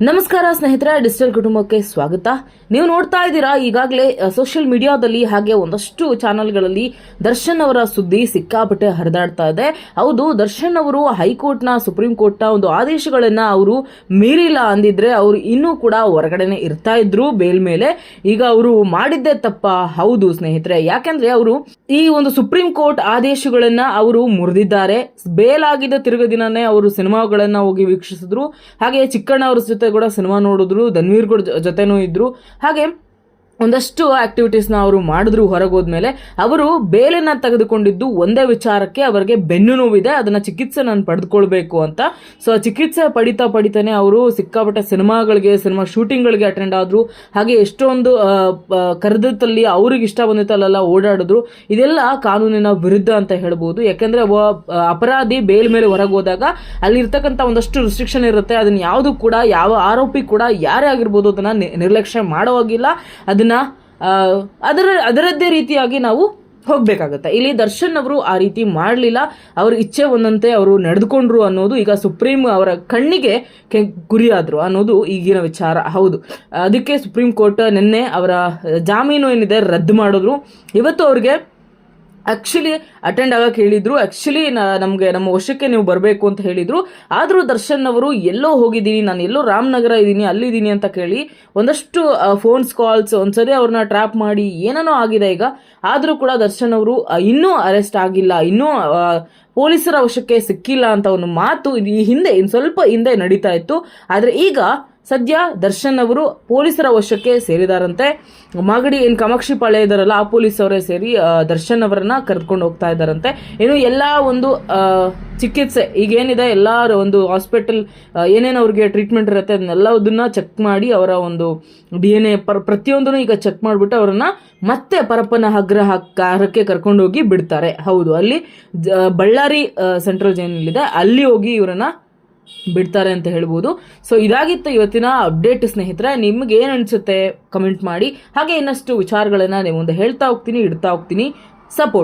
ನಮಸ್ಕಾರ ಸ್ನೇಹಿತರೆ, ಡಿಜಿಟಲ್ ಕುಟುಂಬಕ್ಕೆ ಸ್ವಾಗತ. ನೀವು ನೋಡ್ತಾ ಇದ್ದೀರಾ, ಈಗಾಗಲೇ ಸೋಷಿಯಲ್ ಮೀಡಿಯಾದಲ್ಲಿ ಹಾಗೆ ಒಂದಷ್ಟು ಚಾನೆಲ್ಗಳಲ್ಲಿ ದರ್ಶನ್ ಅವರ ಸುದ್ದಿ ಸಿಕ್ಕಾಪಟ್ಟೆ ಹರಿದಾಡ್ತಾ ಇದೆ. ಹೌದು, ದರ್ಶನ್ ಅವರು ಹೈಕೋರ್ಟ್ನ, ಸುಪ್ರೀಂ ಕೋರ್ಟ್ನ ಒಂದು ಆದೇಶಗಳನ್ನ ಅವರು ಮೀರಿಲ್ಲ ಅಂದಿದ್ರೆ ಅವರು ಇನ್ನೂ ಕೂಡ ಹೊರಗಡೆನೆ ಇರ್ತಾ ಇದ್ರು, ಬೇಲ್ ಮೇಲೆ. ಈಗ ಅವರು ಮಾಡಿದ್ದೇ ತಪ್ಪ. ಹೌದು ಸ್ನೇಹಿತರೆ, ಯಾಕೆಂದ್ರೆ ಅವರು ಈ ಒಂದು ಸುಪ್ರೀಂ ಕೋರ್ಟ್ ಆದೇಶಗಳನ್ನ ಅವರು ಮುರಿದಿದ್ದಾರೆ. ಬೇಲ್ ಆಗಿದ್ದ ತಿರುಗ ದಿನನೇ ಅವರು ಸಿನಿಮಾಗಳನ್ನ ಹೋಗಿ ವೀಕ್ಷಿಸಿದ್ರು. ಹಾಗೆ ಚಿಕ್ಕಣ್ಣ ಅವರ ಜೊತೆ ಕೂಡ ಸಿನಿಮಾ ನೋಡಿದ್ರು ಧನ್ವೀರ್ ಕೂಡ ಜೊತೆನೂ ಇದ್ರು. ಹಾಗೆ ಒಂದಷ್ಟು ಆಕ್ಟಿವಿಟೀಸ್ನ ಅವರು ಮಾಡಿದ್ರು ಹೊರಗೆ ಹೋದ್ಮೇಲೆ ಅವರು ಬೇಲನ್ನ ತೆಗೆದುಕೊಂಡಿದ್ದು ಒಂದೇ ವಿಚಾರಕ್ಕೆ ಅವರಿಗೆ ಬೆನ್ನು ನೋವಿದೆ, ಅದನ್ನ ಚಿಕಿತ್ಸೆ ನಾನು ಪಡೆದುಕೊಳ್ಬೇಕು ಅಂತ. ಸೊ ಆ ಚಿಕಿತ್ಸೆ ಪಡಿತಾ ಪಡಿತಾನೆ ಅವರು ಸಿಕ್ಕಾಪಟ್ಟೆ ಸಿನಿಮಾಗಳಿಗೆ, ಸಿನಿಮಾ ಶೂಟಿಂಗ್ಗಳಿಗೆ ಅಟೆಂಡ್ ಆದ್ರು. ಹಾಗೆ ಎಷ್ಟೊಂದು ಕರೆದತ್ತಲ್ಲಿ ಅವ್ರಿಗೆ ಇಷ್ಟ ಬಂದಿತ್ತಲ್ಲೆಲ್ಲ ಓಡಾಡಿದ್ರು. ಇದೆಲ್ಲ ಕಾನೂನಿನ ವಿರುದ್ಧ ಅಂತ ಹೇಳ್ಬೋದು. ಯಾಕಂದ್ರೆ ಅಪರಾಧಿ ಬೇಲ್ ಮೇಲೆ ಹೊರಗೆ ಹೋದಾಗ ಅಲ್ಲಿರ್ತಕ್ಕಂಥ ಒಂದಷ್ಟು ರಿಸ್ಟ್ರಿಕ್ಷನ್ ಇರುತ್ತೆ. ಅದನ್ನ ಯಾವುದು ಕೂಡ, ಯಾವ ಆರೋಪಿ ಕೂಡ ಯಾರೇ ಆಗಿರ್ಬೋದು ಅದನ್ನ ನಿರ್ಲಕ್ಷ್ಯ ಮಾಡೋವಾಗಿಲ್ಲ ಅದನ್ನ ಆ, ಅದರ ಅದರದ್ದೇ ರೀತಿಯಾಗಿ ನಾವು ಹೋಗಬೇಕಾಗತ್ತೆ. ಇಲ್ಲಿ ದರ್ಶನ್ ಅವರು ಆ ರೀತಿ ಮಾಡಲಿಲ್ಲ. ಅವ್ರ ಇಚ್ಛೆ ಒಂದಂತೆ ಅವರು ನಡೆದುಕೊಂಡ್ರು ಅನ್ನೋದು ಈಗ ಸುಪ್ರೀಂ ಅವರ ಕಣ್ಣಿಗೆ ಕೆ- ಗುರಿಯಾದರು ಅನ್ನೋದು ಈಗಿನ ವಿಚಾರ. ಹೌದು. ಅದಕ್ಕೆ ಸುಪ್ರೀಂ ಕೋರ್ಟ್ ನಿನ್ನೆ ಅವರ ಜಾಮೀನು ಏನಿದೆ ರದ್ದು ಮಾಡಿದ್ರು. ಇವತ್ತು ಅವ್ರಿಗೆ ಆಕ್ಚುಲಿ ಅಟೆಂಡ್ ಆಗಕ್ಕೆ ಹೇಳಿದ್ರು. ಆಕ್ಚುಲಿ ನಮಗೆ, ನಮ್ಮ ವಶಕ್ಕೆ ನೀವು ಬರಬೇಕು ಅಂತ ಹೇಳಿದರು. ಆದರೂ ದರ್ಶನ್ ಅವರು, ಎಲ್ಲೋ ಹೋಗಿದ್ದೀನಿ, ನಾನು ಎಲ್ಲೋ ರಾಮನಗರ ಇದ್ದೀನಿ ಅಲ್ಲಿದ್ದೀನಿ ಅಂತ ಕೇಳಿ ಒಂದಷ್ಟು ಫೋನ್ಸ್ ಕಾಲ್ಸ್ ಒಂದ್ಸರಿ ಅವ್ರನ್ನ ಟ್ರ್ಯಾಪ್ ಮಾಡಿ ಏನೇನೋ ಆಗಿದೆ ಈಗ. ಆದರೂ ಕೂಡ ದರ್ಶನ್ ಅವರು ಇನ್ನೂ ಅರೆಸ್ಟ್ ಆಗಿಲ್ಲ, ಇನ್ನೂ ಪೊಲೀಸರ ವಶಕ್ಕೆ ಸಿಕ್ಕಿಲ್ಲ ಅಂತ ಒಂದು ಮಾತು ಈ ಹಿಂದೆ ಇನ್ನು ಸ್ವಲ್ಪ ಹಿಂದೆ ನಡೀತಾ ಇತ್ತು. ಆದರೆ ಈಗ ಸದ್ಯ ದರ್ಶನ್ ಅವರು ಪೊಲೀಸರ ವಶಕ್ಕೆ ಸೇರಿದಾರಂತೆ. ಮಾಗಡಿ ಏನು ಕಾಮಾಕ್ಷಿ ಪಾಳ್ಯ ಇದಾರಲ್ಲ, ಆ ಪೊಲೀಸ್ ಅವರೇ ಸೇರಿ ದರ್ಶನ್ ಅವರನ್ನ ಕರೆದುಕೊಂಡು ಹೋಗ್ತಾ ಇದ್ದಾರಂತೆ ಏನು ಎಲ್ಲ ಒಂದು ಚಿಕಿತ್ಸೆ ಚಿಕಿತ್ಸೆ, ಈಗೇನಿದೆ ಎಲ್ಲ ಒಂದು ಹಾಸ್ಪಿಟಲ್ ಏನೇನು ಅವ್ರಿಗೆ ಟ್ರೀಟ್ಮೆಂಟ್ ಇರುತ್ತೆ ಅದನ್ನೆಲ್ಲದನ್ನ ಚೆಕ್ ಮಾಡಿ ಅವರ ಒಂದು ಡಿ ಎನ್ ಎ ಪರ್, ಪ್ರತಿಯೊಂದನ್ನು ಈಗ ಚೆಕ್ ಮಾಡಿಬಿಟ್ಟು ಅವರನ್ನ ಮತ್ತೆ ಪರಪ್ಪನ ಅಗ್ರಹಾರಕ್ಕೆ ಕರ್ಕೊಂಡೋಗಿ ಬಿಡ್ತಾರೆ. ಹೌದು, ಅಲ್ಲಿ ಬಳ್ಳಾರಿ ಸೆಂಟ್ರಲ್ ಜೈನಲ್ಲಿದೆ ಅಲ್ಲಿ ಹೋಗಿ ಇವರನ್ನ ಬಿಡ್ತಾರೆ ಅಂತ ಹೇಳ್ಬೋದು. ಸೊ ಇದಾಗಿತ್ತು ಇವತ್ತಿನ ಅಪ್ಡೇಟ್ ಸ್ನೇಹಿತರೆ. ನಿಮ್ಗೆ ಏನು ಅನಿಸುತ್ತೆ? ಕಮೆಂಟ್ ಮಾಡಿ. ಹಾಗೆ ಇನ್ನಷ್ಟು ವಿಚಾರಗಳನ್ನ ನಿಮ್ಮ ಮುಂದೆ ಹೇಳ್ತಾ ಹೋಗ್ತೀನಿ, ಇಡ್ತಾ ಹೋಗ್ತೀನಿ. ಸಪೋರ್ಟ್